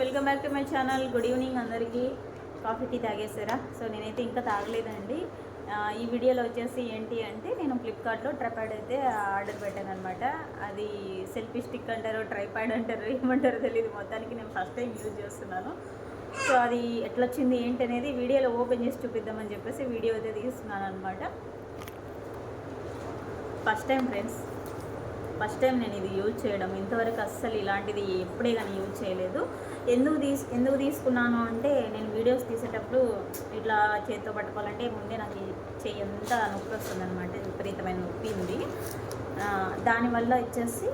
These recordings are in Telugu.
Welcome back to my channel. Good evening అందరికీ. కాఫీ టీ తాగేసారా సో నేనైతే ఇంకా తాగలేదండి. ఈ వీడియోలో వచ్చేసి ఏంటి అంటే నేను ఫ్లిప్కార్ట్లో ట్రైపాడ్ అయితే ఆర్డర్ పెట్టాను అనమాట అది సెల్ఫీ స్టిక్ అంటారో ట్రైపాడ్ అంటారో ఏమంటారో తెలియదు మొత్తానికి నేను ఫస్ట్ టైం యూజ్ చేస్తున్నాను. సో అది ఎట్లా వచ్చింది ఏంటి అనేది వీడియోలో ఓపెన్ చేసి చూపిద్దామని చెప్పేసి వీడియో అయితే తీస్తున్నాను అనమాట first time friends. First time నేను ఇది యూజ్ చేయడం. ఇంతవరకు అస్సలు ఇలాంటిది ఎప్పుడే కానీ యూజ్ చేయలేదు. ఎందుకు తీసు ఎందుకు తీసుకున్నాను అంటే నేను వీడియోస్ తీసేటప్పుడు ఇట్లా చేతితో పట్టుకోవాలంటే ముందే నాకు చేయి చెయ్యి అంతా నొప్పి వస్తుంది అనమాట విపరీతమైన నొప్పి ఉంది. దానివల్ల వచ్చేసి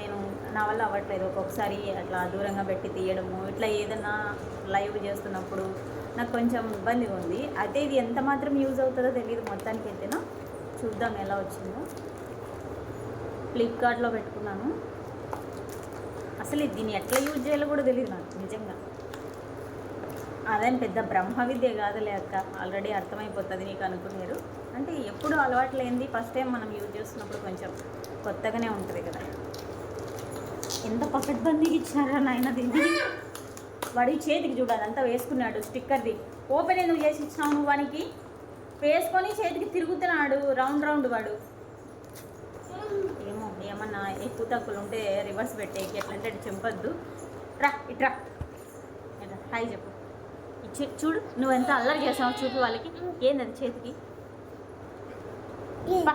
నేను నా వల్ల అవ్వట్లేదు. ఒక్కొక్కసారి అట్లా దూరంగా పెట్టి తీయడము ఇట్లా ఏదైనా లైవ్ చేస్తున్నప్పుడు నాకు కొంచెం ఇబ్బందిగా ఉంది. అయితే ఇది ఎంత మాత్రం యూజ్ అవుతుందో తెలియదు మొత్తానికి అయితేనా చూద్దాం ఎలా వచ్చిందో. ఫ్లిప్కార్ట్లో పెట్టుకున్నాను. అసలు దీన్ని ఎట్లా యూజ్ చేయాలో కూడా తెలియదు నాకు నిజంగా. అదేం పెద్ద బ్రహ్మ విద్య కాదులే అక్క ఆల్రెడీ అర్థమైపోతుంది నీకు అనుకున్నారు అంటే ఎప్పుడు అలవాటు లేనిది ఫస్ట్ టైం మనం యూజ్ చేస్తున్నప్పుడు కొంచెం కొత్తగానే ఉంటుంది కదా. ఎంత పకడ్బందీకి ఇచ్చినారా నాయన దీన్ని? వాడి చేతికి చూడాలి అంతా వేసుకున్నాడు స్టిక్కర్ది ఓపెన్ ఎందుకు చేసి ఇచ్చినావు నువ్వు వానికి? వేసుకొని చేతికి తిరుగుతున్నాడు రౌండ్ రౌండ్ వాడు. ఏమన్నా ఎక్కువ తక్కువలు ఉంటే రివర్స్ పెట్టేకి ఎట్లంటే అటు చెంపొద్దు. రా ఇట్రా హాయ్ చెప్పు. ఇచ్చి చూడు నువ్వు ఎంత అల్లరి చేసావు చూపి వాళ్ళకి. ఏంది అది చేతికి? బా.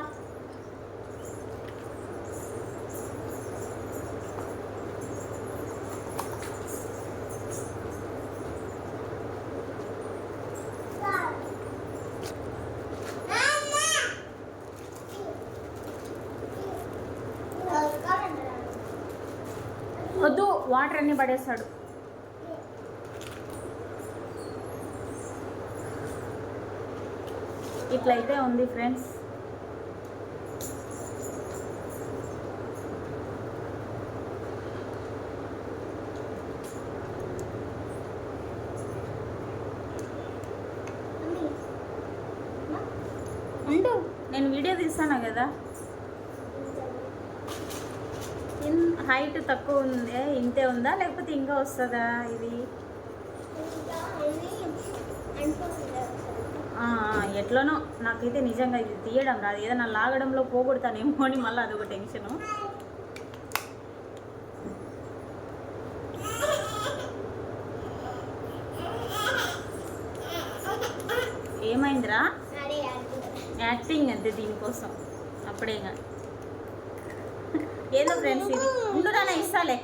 వద్దు వాటర్ అన్ని పడేస్తాడు. ఇట్లయితే ఉంది ఫ్రెండ్స్. ఉండు నేను వీడియో తీస్తాను కదా? ఇన్- హైట్ తక్కువ ఉంది ఇంతే ఉందా? లేకపోతే ఇంకా వస్తుందా ఇది? ఎట్లనో నాకైతే నిజంగా ఇది తీయడం రాదు. ఏదైనా లాగడంలో పోగొడతానేమో అని మళ్ళీ అదొక టెన్షను. ఏమైందిరా? యాక్టింగ్ అంతే దీనికోసం. అప్పుడేగా. ఏదో ఫ్రెండ్స్ ఇది. ఉండురానా ఇస్తాలే.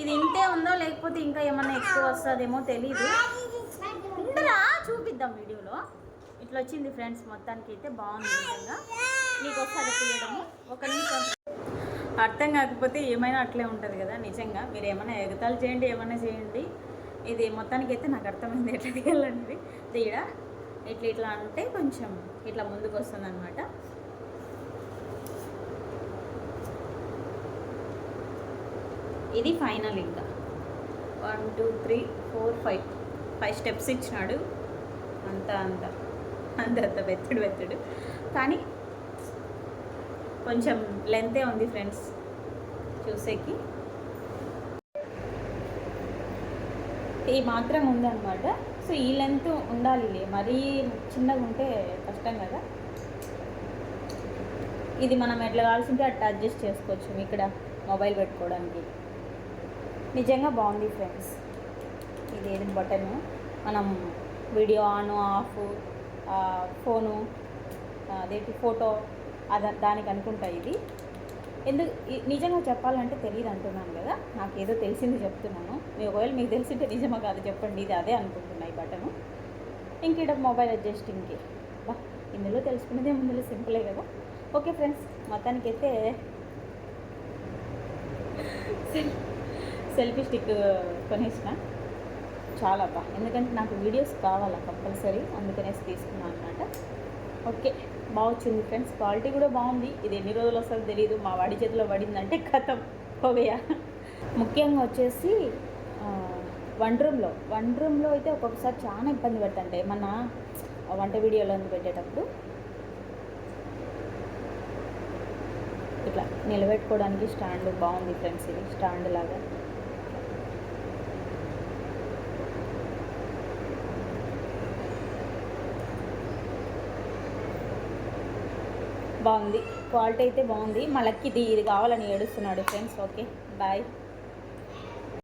ఇది ఇంతే ఉందో లేకపోతే ఇంకా ఏమన్నా ఎక్కువ వస్తుందేమో తెలీదు. ఉండరా చూపిద్దాం వీడియోలో. ఇట్లా వచ్చింది ఫ్రెండ్స్ మొత్తానికి అయితే బాగుంది నిజంగా మీకు ఒకసారి తీయడము ఒక నిమిషం. అర్థం కాకపోతే ఏమైనా అట్లే ఉంటుంది కదా నిజంగా. మీరు ఏమైనా ఎగతాలు చేయండి ఏమైనా చేయండి. ఇది మొత్తానికి అయితే నాకు అర్థమైంది ఎట్లా తీయాలనేది తీయడా? ఇట్లా ఇట్లా అంటే కొంచెం ఇట్లా ముందుకు వస్తుంది అనమాట ఇది ఫైనల్ ఇంకా. One two three four five. Five steps ఇచ్చినాడు. అంత అంత. అంత అంత వెత్తడు వెత్తడు కానీ కొంచెం లెంతే ఉంది ఫ్రెండ్స్. చూసేకి. ఈ మాత్రం ఉందన్నమాట. సో ఈ లెంత్ ఉండాలి. మరీ చిన్నగా ఉంటే కష్టం కదా. ఇది మనం ఎట్లా కావాల్సింటే అట్లా అడ్జస్ట్ చేసుకోవచ్చు. ఇక్కడ మొబైల్ పెట్టుకోవడానికి. నిజంగా బాగుంది ఫ్రెండ్స్. ఇది ఏది బటన్? మనం వీడియో ఆన్ ఆఫ్ ఫోను అదేంటి ఫోటో అద దానికి అనుకుంటా ఇది. ఎందుకు నిజంగా చెప్పాలంటే తెలియదు అంటున్నాను కదా. నాకు ఏదో తెలిసింది చెప్తున్నాను. మీ ఒకవేళ మీకు తెలిసింటే నిజమా కాదు చెప్పండి. ఇది అదే అనుకుంటున్నా ఈ బటను. ఇంకేట మొబైల్ అడ్జస్టింగ్కి. బా ఇందులో తెలుసుకునేదే ముందులో సింపులే కదా. ఓకే ఫ్రెండ్స్ మొత్తానికైతే సరే. సెల్ఫీ స్టిక్ uh, కొనేసిన. చాలా బా ఎందుకంటే నాకు వీడియోస్ కావాలా కంపల్సరీ అందుకనేసి తీసుకున్నాను అనమాట ఓకే. బాగా వచ్చింది ఫ్రెండ్స్ క్వాలిటీ కూడా బాగుంది. ఇది ఎన్ని రోజులు వస్తుందో తెలియదు మా వాడి చేతిలో పడిందంటే కథం. పోగయా ముఖ్యంగా వచ్చేసి వన్ రూమ్లో వన్ రూమ్లో అయితే ఒక్కొక్కసారి చాలా ఇబ్బంది పెట్టండి ఏమన్నా వంట వీడియోలో పెట్టేటప్పుడు. ఇట్లా నిలబెట్టుకోవడానికి స్టాండ్ బాగుంది ఫ్రెండ్స్ ఇది స్టాండ్ లాగా. బాగుంది. క్వాలిటీ అయితే బాగుంది. మళ్ళీ ఇది ఇది కావాలని ఏడుస్తున్నాడు. Friends okay bye